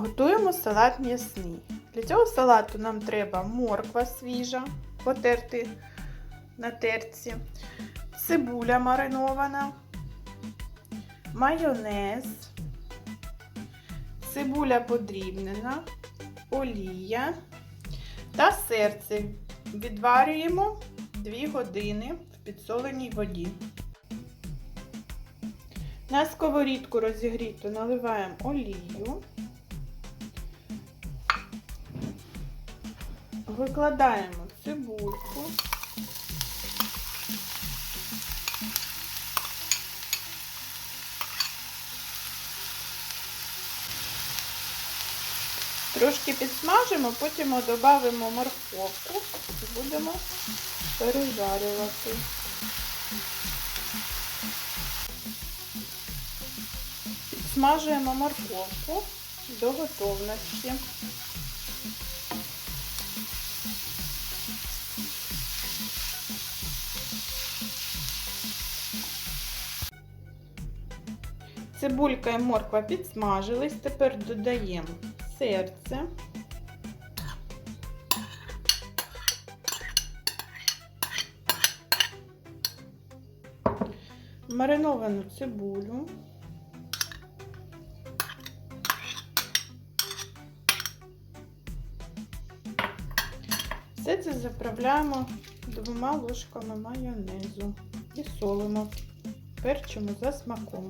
Готуємо салат м'ясний. Для цього салату нам треба морква свіжа, потерти на терці, цибуля маринована, майонез, цибуля подрібнена, олія та серце. Відварюємо 2 години в підсоленій воді. На сковорідку розігріту наливаємо олію. Викладаємо цибульку. Трошки підсмажимо, потім додамо морковку і будемо пережарювати. Підсмажуємо морковку до готовності. Цибулька і морква підсмажились. Тепер додаємо серце. Мариновану цибулю. Все це заправляємо двома ложками майонезу і солимо, перчимо за смаком.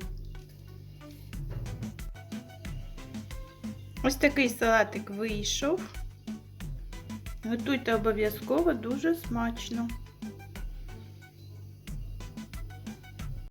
Ось такий салатик вийшов. Готуйте обов'язково дуже смачно.